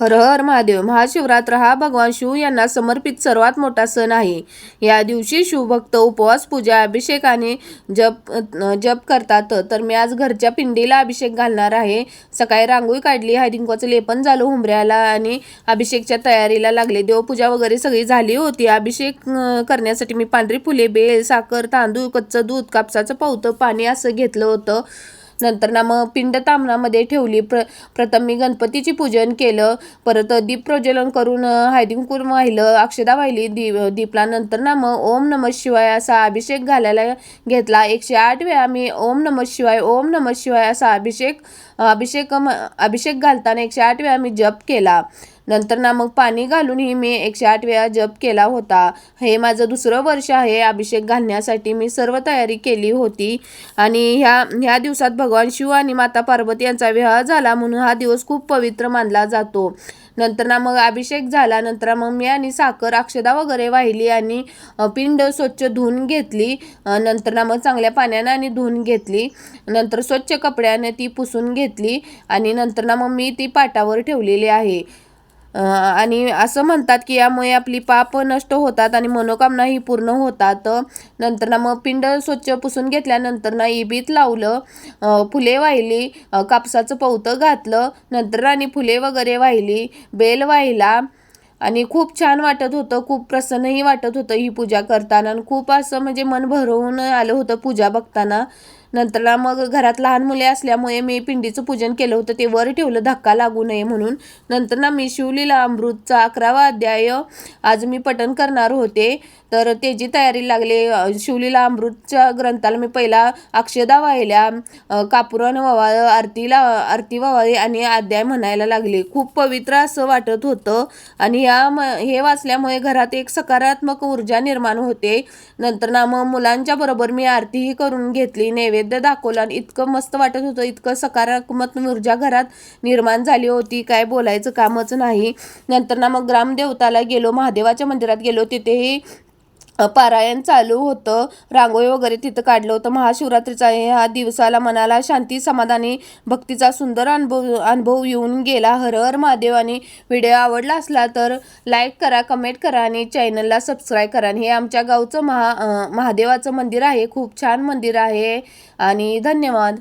हर हर महादेव महाशिवरात्र हा भगवान शिव यांना समर्पित सर्वात मोठा सण आहे. या दिवशी शिवभक्त उपवास पूजा अभिषेक आणि जप जप करतात. तर मी आज घरच्या पिंडीला अभिषेक घालणार आहे. सकाळी रांगोळी काढली हळदीकुंकवाचं लेपन झालं हुंबऱ्याला आणि अभिषेकच्या तयारीला लागले. देवपूजा वगैरे सगळी झाली होती. अभिषेक करण्यासाठी मी पांढरी फुले बेल साखर तांदूळ कच्चं दूध कापसाचं पावतं पाणी असं घेतलं होतं. नंतर ना मग पिंड तामणामध्ये ठेवली. प्र प्रथम मी गणपतीची पूजन केलं. परत दीप प्रज्वलन करून हळदी वाहिलं अक्षदा वाहिली दीप दीपला नंतर ना मग ओम नमः शिवाय असा अभिषेक घालायला घेतला. एकशे आठ वेळा मी ओम नमः शिवाय ओम नमः शिवाय असा अभिषेक अभिषेक अभिषेक घालताना एकशे आठ वेळा मी जप केला. नंतर ना मग पाणी घालूनही मी एकशे आठ वेळा जप केला होता. हे माझं दुसरं वर्ष आहे. अभिषेक घालण्यासाठी मी सर्व तयारी केली होती. आणि ह्या ह्या दिवसात भगवान शिव आणि माता पार्वती यांचा विवाह झाला म्हणून हा दिवस खूप पवित्र मानला जातो. नंतर ना मग अभिषेक झाला. नंतर मग मी आणि साखर अक्षदा वगैरे वाहिली आणि पिंड स्वच्छ धुवून घेतली. नंतर ना मग चांगल्या पाण्यानं आणि धुवून घेतली. नंतर स्वच्छ कपड्याने ती पुसून घेतली. आणि नंतर ना मग मी ती पाटावर ठेवलेली आहे. आणि असं म्हणतात की यामुळे आपली पाप नष्ट होतात आणि मनोकामना ही पूर्ण होतात. नंतर ना मग पिंड स्वच्छ पुसून घेतल्यानंतर ना इबीत लावलं फुले वाहिली कापसाचं पवतं घातलं नंतर आणि फुले वगैरे वाहिली बेल वाहिला. आणि खूप छान वाटत होतं खूप प्रसन्नही वाटत होतं ही पूजा करताना. आणि खूप असं म्हणजे मन भरवून आलं होतं पूजा बघताना. नंतर ना मग घरात लहान मुले असल्यामुळे मी पिंडीचं पूजन केलं होतं. ते वर ठेवलं धक्का लागू नये म्हणून. नंतर ना मी शिवलीला अमृतचा अकरावा अध्याय आज मी पठण करणार होते. तर त्याची तयारी लागली. शिवलीला अमृतच्या ग्रंथाला मी पहिला अक्षदा वाहिल्या. अ, ववाळ आरतीला आरती ववाळी आणि अध्याय म्हणायला लागले. खूप पवित्र असं वाटत होतं. आणि या म हे वाचल्यामुळे घरात एक सकारात्मक ऊर्जा निर्माण होते. नंतर ना मग मुलांच्या बरोबर मी आरतीही करून घेतली. नैवेद्य दाखवला आणि इतकं मस्त वाटत होतं इतकं सकारात्मक ऊर्जा घरात निर्माण झाली होती. काय बोलायचं कामच नाही. नंतर ना मग ग्रामदेवताला गेलो महादेवाच्या मंदिरात गेलो. तिथेही पारायण चालू होतं. रांगोळी वगैरे तिथं काढलं होतं. महाशिवरात्रीचा ह्या दिवसाला मनाला शांती समाधानी भक्तीचा सुंदर अनुभव अनुभव येऊन गेला. हर हर महादेव आणि व्हिडिओ आवडला असला तर लाईक करा कमेंट करा आणि चॅनलला सबस्क्राईब करा. आणि हे आमच्या गावचं महा महादेवाचं मंदिर आहे. खूप छान मंदिर आहे. आणि धन्यवाद.